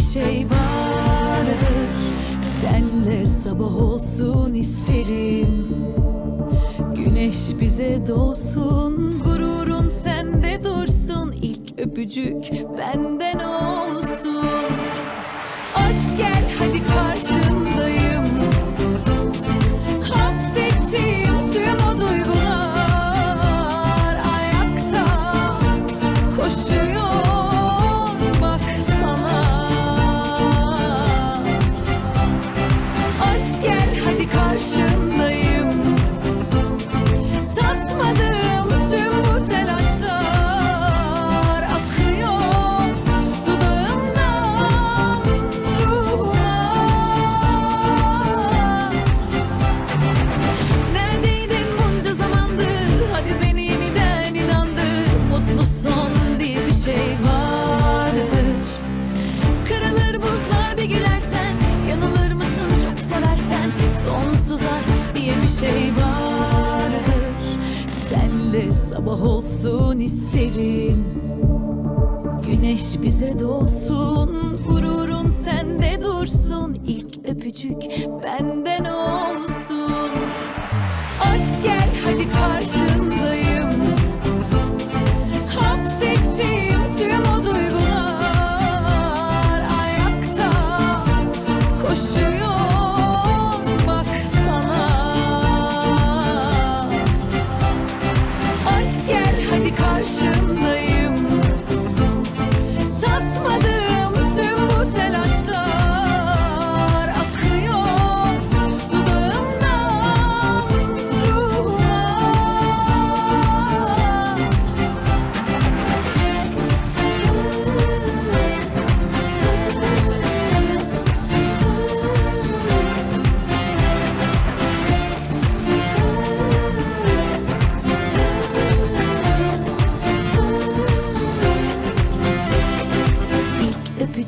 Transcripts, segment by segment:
bir şey vardı Senle sabah olsun isterim. Güneş bize doğsun Gururun sende dursun. İlk öpücük benden olsun. Aşk gel şey vardır. Senle sabah olsun isterim. Güneş bize doğsun Gururun sende dursun. İlk öpücük benden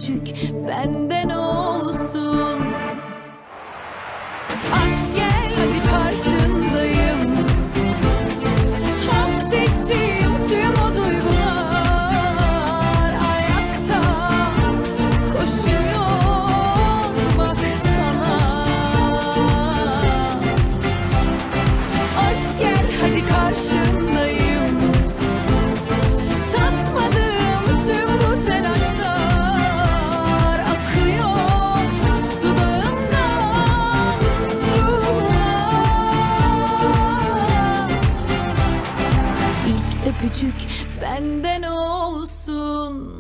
küçük. Benden o öpücük benden olsun.